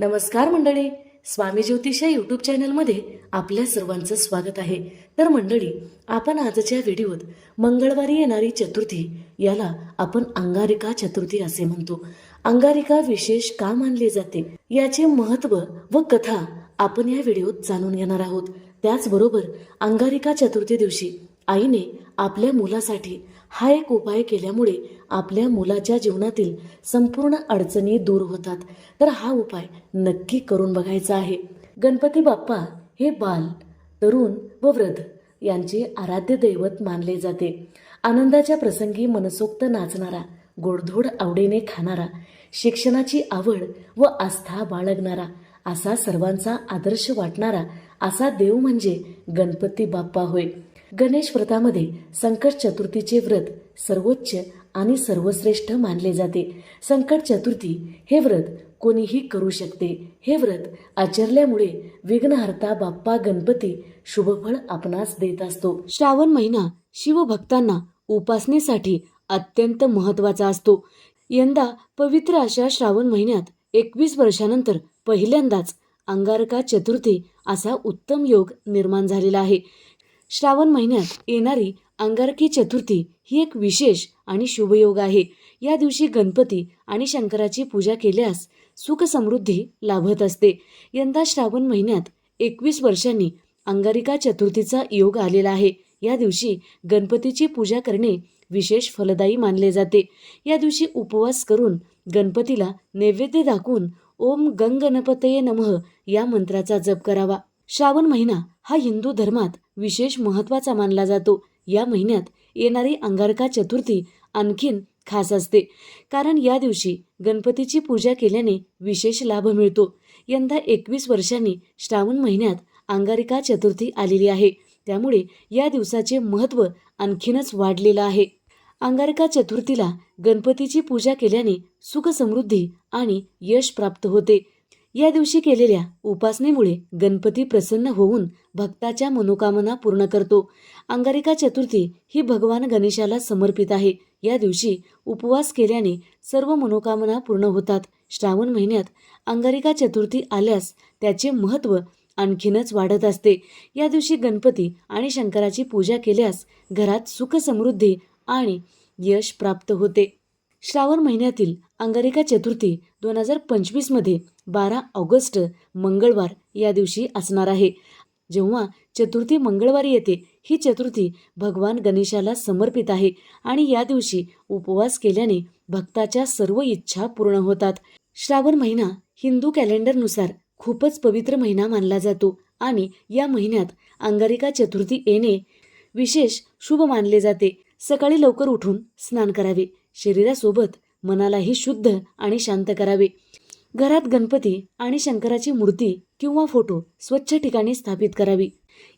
नमस्कार मंडळी. स्वामी ज्योतिषा यूट्यूब चॅनलमध्ये आपल्या सर्वांचं स्वागत आहे. तर मंडळी आपण आजच्या व्हिडिओत मंगळवारी येणारी चतुर्थी याला आपण अंगारिका चतुर्थी असे म्हणतो. अंगारिका विशेष का मानली जाते? याचे महत्त्व व कथा आपण या व्हिडिओत जाणून घेणार आहोत. त्याचबरोबर अंगारिका चतुर्थी दिवशी आईने आपल्या मुलासाठी हा एक उपाय केल्यामुळे आपल्या मुलाच्या जीवनातील संपूर्ण अडचणी दूर होतात. तर हा उपाय नक्की करून बघायचा आहे. गणपती बाप्पा हे बाल तरुण व वृद्ध यांचे आराध्य दैवत मानले जाते. आनंदाच्या प्रसंगी मनसोक्त नाचणारा गोडधोड आवडीने खाणारा शिक्षणाची आवड व आस्था बाळगणारा असा सर्वांचा आदर्श वाटणारा असा देव म्हणजे गणपती बाप्पा होय. गणेश व्रतामध्ये संकट चतुर्थीचे व्रत सर्वोच्च आणि सर्वश्रेष्ठ मानले जाते. संकट चतुर्थी हे व्रत कोणीही करू शकते. हे व्रत आचरल्यामुळे विघ्नहर्ता बाप्पा गणपती शुभफळ आपणास देत असतो. श्रावण महिना शिवभक्तांना उपासनेसाठी अत्यंत महत्त्वाचा असतो. यंदा पवित्र अशा श्रावण महिन्यात एकवीस वर्षानंतर पहिल्यांदाच अंगारका चतुर्थी असा उत्तम योग निर्माण झालेला आहे. श्रावण महिन्यात येणारी अंगारकी चतुर्थी ही एक विशेष आणि शुभयोग आहे. या दिवशी गणपती आणि शंकराची पूजा केल्यास सुख समृद्धी लाभत असते. यंदा श्रावण महिन्यात एकवीस वर्षांनी अंगारिका चतुर्थीचा योग आलेला आहे. या दिवशी गणपतीची पूजा करणे विशेष फलदायी मानले जाते. या दिवशी उपवास करून गणपतीला नैवेद्य दाखवून ओम गंगणपतये नमः या मंत्राचा जप करावा. श्रावण महिना हा हिंदू धर्मात विशेष महत्त्वाचा मानला जातो. या महिन्यात येणारी अंगारका चतुर्थी आणखीन खास असते. कारण या दिवशी गणपतीची पूजा केल्याने विशेष लाभ मिळतो. यंदा एकवीस वर्षांनी श्रावण महिन्यात अंगारिका चतुर्थी आलेली आहे. त्यामुळे या दिवसाचे महत्त्व आणखीनच वाढलेलं आहे. अंगारका चतुर्थीला गणपतीची पूजा केल्याने सुख समृद्धी आणि यश प्राप्त होते. या दिवशी केलेल्या उपासनेमुळे गणपती प्रसन्न होऊन भक्ताच्या मनोकामना पूर्ण करतो. अंगारिका चतुर्थी ही भगवान गणेशाला समर्पित आहे. या दिवशी उपवास केल्याने सर्व मनोकामना पूर्ण होतात. श्रावण महिन्यात अंगारिका चतुर्थी आल्यास त्याचे महत्त्व आणखीनच वाढत असते. या दिवशी गणपती आणि शंकराची पूजा केल्यास घरात सुख समृद्धी आणि यश प्राप्त होते. श्रावण महिन्यातील अंगारिका चतुर्थी दोन हजार पंचवीसमध्ये बारा ऑगस्ट मंगळवार या दिवशी असणार आहे. जेव्हा चतुर्थी मंगळवारी येते ही चतुर्थी भगवान गणेशाला समर्पित आहे आणि या दिवशी उपवास केल्याने भक्ताच्या सर्व इच्छा पूर्ण होतात. श्रावण महिना हिंदू कॅलेंडरनुसार खूपच पवित्र महिना मानला जातो आणि या महिन्यात अंगारिका चतुर्थी येणे विशेष शुभ मानले जाते. सकाळी लवकर उठून स्नान करावे. शरीरासोबत मनालाही शुद्ध आणि शांत करावे. घरात गणपती आणि शंकराची मूर्ती किंवा फोटो स्वच्छ ठिकाणी स्थापित करावी.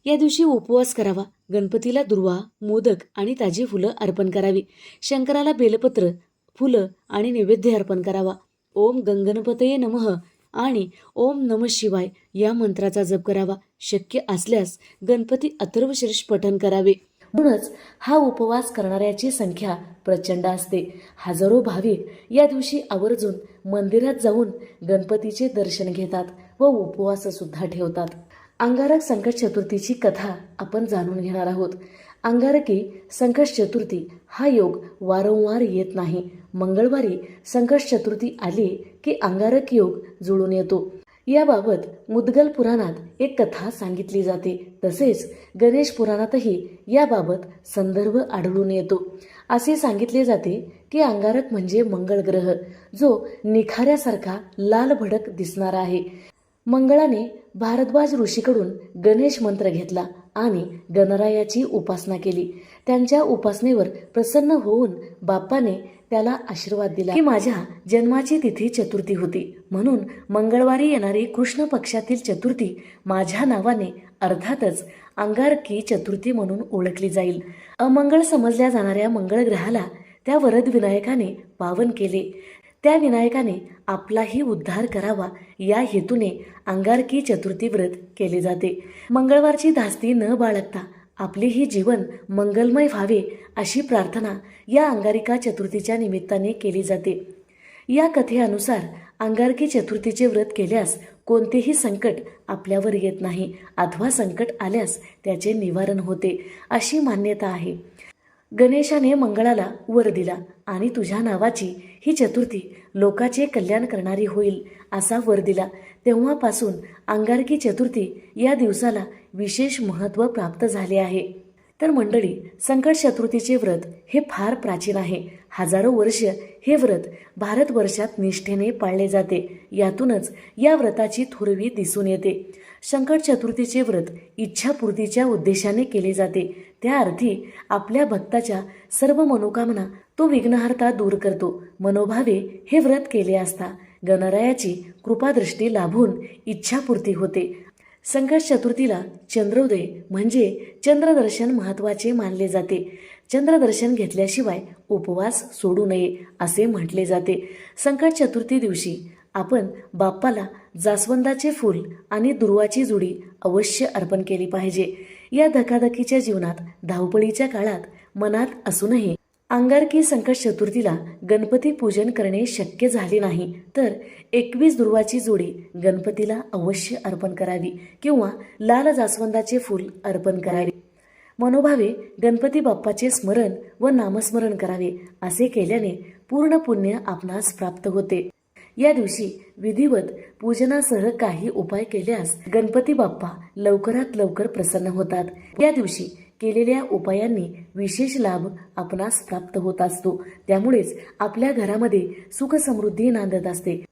या दिवशी उपवास करावा. गणपतीला दुर्वा मोदक आणि ताजी फुलं अर्पण करावी. शंकराला बेलपत्र फुलं आणि नैवेद्य अर्पण करावा. ओम गंगणपतये नमः आणि ओम नम शिवाय या मंत्राचा जप करावा. शक्य असल्यास गणपती अथर्वशीर्ष पठण करावे. म्हणूनच हा उपवास करणाऱ्याची संख्या प्रचंड असते. हजारो भाविक या दिवशी आवर्जून मंदिरात जाऊन गणपतीचे दर्शन घेतात व उपवास सुद्धा ठेवतात. अंगारक संकट चतुर्थीची कथा आपण जाणून घेणार आहोत. अंगारकी संकट चतुर्थी हा योग वारंवार येत नाही. मंगळवारी संकट चतुर्थी आली की अंगारक योग जुळून येतो. याबाबत मुद्गल पुराणात एक कथा सांगितली जाते. तसेच गणेश पुराणातही याबाबत संदर्भ आढळून येतो. असे सांगितले जाते की अंगारक म्हणजे मंगळ ग्रह जो निखाऱ्यासारखा लाल भडक दिसणारा आहे. मंगळाने भारद्वाज ऋषीकडून गणेश मंत्र घेतला आणि गणरायाची उपासना केली. त्यांच्या उपासनेवर प्रसन्न होऊन बाप्पाने त्याला आशीर्वाद दिला. की माझ्या जन्माची तिथी चतुर्थी होती. म्हणून मंगळवारी येणारी कृष्ण पक्षातील चतुर्थी माझ्या नावाने अर्थातच अंगारकी चतुर्थी म्हणून ओळखली जाईल. अमंगळ समजल्या जाणाऱ्या मंगळ ग्रहाला त्या वरद विनायकाने पावन केले. त्या विनायकाने आपलाही उद्धार करावा या हेतूने अंगारकी चतुर्थी व्रत केले जाते. मंगळवारची धास्ती न बाळगता आपलेही जीवन मंगलमय व्हावे अशी प्रार्थना या अंगारिका चतुर्थीच्या निमित्ताने केली जाते. या कथेनुसार अंगारकी चतुर्थीचे व्रत केल्यास कोणतेही संकट आपल्यावर येत नाही. अथवा संकट आल्यास त्याचे निवारण होते अशी मान्यता आहे. गणेशाने मंगळाला वर दिला आणि तुझ्या नावाची ही चतुर्थी लोकाचे कल्याण करणारी होईल असा वर दिला. तेव्हापासून अंगारकी चतुर्थी या दिवसाला विशेष महत्त्व प्राप्त झाले आहे. तर मंडळी संकट चतुर्थीचे व्रत हे फार प्राचीन आहे. हजारो वर्ष हे व्रत भारतवर्षात निष्ठेने पाळले जाते. यातूनच या व्रताची थोरवी दिसून येते. संकट चतुर्थीचे व्रत इच्छापूर्तीच्या उद्देशाने केले जाते. त्या अर्थी आपल्या भक्ताच्या सर्व मनोकामना तो विघ्नहर्ता दूर करतो. मनोभावे हे व्रत केले असता गणरायाची कृपादृष्टी लाभून इच्छापूर्ती होते. संकट चतुर्थीला चंद्रोदय म्हणजे चंद्रदर्शन महत्त्वाचे मानले जाते. चंद्रदर्शन घेतल्याशिवाय उपवास सोडू नये असे म्हटले जाते. संकट चतुर्थी दिवशी आपण बाप्पाला जास्वंदाचे फूल आणि दुर्वाची जुडी अवश्य अर्पण केली पाहिजे. या धकाधकीच्या जीवनात धावपळीच्या काळात मनात असूनही अंगारकी संकट चतुर्थीला गणपती पूजन करणे शक्य झाले नाही तर एकवीस दुर्वाची जोडी गणपतीला अवश्य अर्पण करावी किंवा लाल जास्वंदाचे फूल अर्पण करावे. मनोभावे गणपती बाप्पाचे स्मरण व नामस्मरण करावे असे केल्याने पूर्ण पुण्य आपणास प्राप्त होते. या दिवशी विधिवत पूजनासह काही उपाय केल्यास गणपती बाप्पा लवकरात लवकर प्रसन्न होतात. या दिवशी केलेल्या उपायांनी विशेष लाभ आपणास प्राप्त होत असतो. त्यामुळेच आपल्या घरामध्ये सुखसमृद्धी नांदत असते.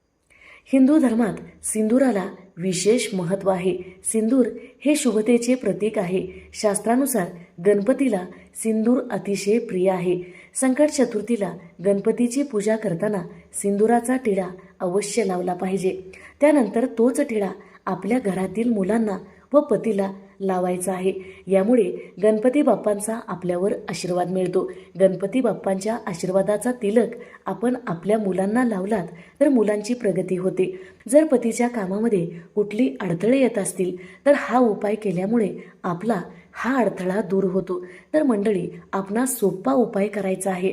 हिंदू धर्मात सिंदूराला विशेष महत्त्व आहे. सिंदूर हे शुभतेचे प्रतीक आहे. शास्त्रानुसार गणपतीला सिंदूर अतिशय प्रिय आहे. संकट चतुर्थीला गणपतीची पूजा करताना सिंदुराचा टिळा अवश्य लावला पाहिजे. त्यानंतर तोच टिळा आपल्या घरातील मुलांना व पतीला लावायचा आहे. यामुळे गणपती बाप्पांचा आपल्यावर आशीर्वाद मिळतो. गणपती बाप्पांच्या आशीर्वादाचा तिलक आपण आपल्या मुलांना लावलात तर मुलांची प्रगती होते. जर पतीच्या कामामध्ये कुठली अडथळे येत असतील तर हा उपाय केल्यामुळे आपला हा अडथळा दूर होतो. तर मंडळी आपणा सोपा उपाय करायचा आहे.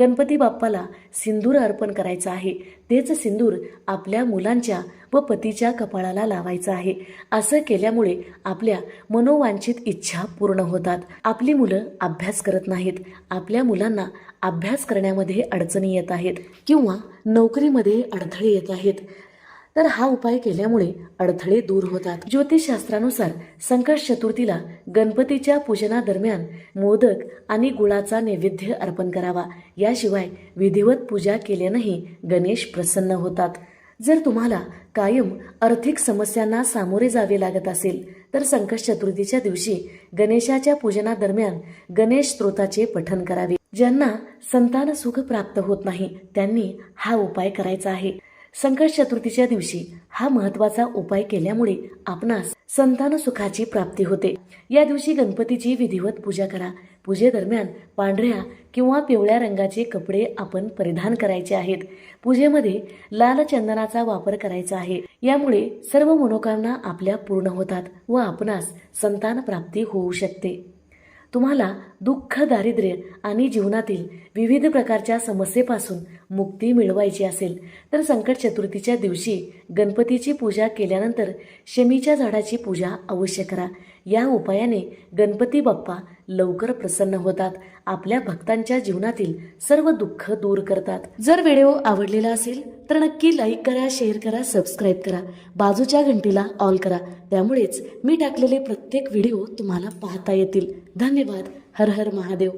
गणपती बाप्पाला सिंदूर अर्पण करायचं आहे. तेच सिंदूर आपल्या मुलांच्या व पतीच्या कपाळाला लावायचं आहे. असं केल्यामुळे आपल्या मनोवांछित इच्छा पूर्ण होतात. आपली मुलं अभ्यास करत नाहीत. आपल्या मुलांना अभ्यास करण्यामध्ये अडचणी येत आहेत किंवा नोकरीमध्ये अडथळे येत आहेत. तर हा उपाय केल्यामुळे अडथळे दूर होतात. ज्योतिषशास्त्रानुसार संकट चतुर्थीला गणपतीच्या पूजनादरम्यान मोदक आणि गुळाचा नैवेद्य अर्पण करावा. याशिवाय विधिवत पूजा केल्यानंही गणेश प्रसन्न होतात. जर तुम्हाला कायम आर्थिक समस्यांना सामोरे जावे लागत असेल तर संकट चतुर्थीच्या दिवशी गणेशाच्या पूजनादरम्यान गणेश स्तोत्राचे पठन करावे. ज्यांना संतान सुख प्राप्त होत नाही त्यांनी हा उपाय करायचा आहे. संकट चतुर्थीच्या दिवशी हा महत्त्वाचा उपाय केल्यामुळे आपणास संतान सुखाची प्राप्ती होते. या दिवशी गणपतीची विधिवत पूजा करा. पूजेदरम्यान पांढऱ्या किंवा पिवळ्या रंगाचे कपडे आपण परिधान करायचे आहेत. पूजेमध्ये लाल चंदनाचा वापर करायचा आहे. यामुळे सर्व मनोकामना आपल्या पूर्ण होतात व आपणास संतान प्राप्ती होऊ शकते. तुम्हाला दुःख दारिद्र्य आणि जीवनातील विविध प्रकारच्या समस्येपासून मुक्ती मिळवायची असेल तर संकट चतुर्थीच्या दिवशी गणपतीची पूजा केल्यानंतर शमीच्या झाडाची पूजा अवश्य करा. या उपायाने गणपती बाप्पा लवकर प्रसन्न होतात. आपल्या भक्तांच्या जीवनातील सर्व दुःख दूर करतात. जर व्हिडिओ आवडलेला असेल तर नक्की लाईक करा शेअर करा सबस्क्राईब करा. बाजूच्या घंटीला ऑल करा. त्यामुळेच मी टाकलेले प्रत्येक व्हिडिओ तुम्हाला पाहता येतील. धन्यवाद. हर हर महादेव.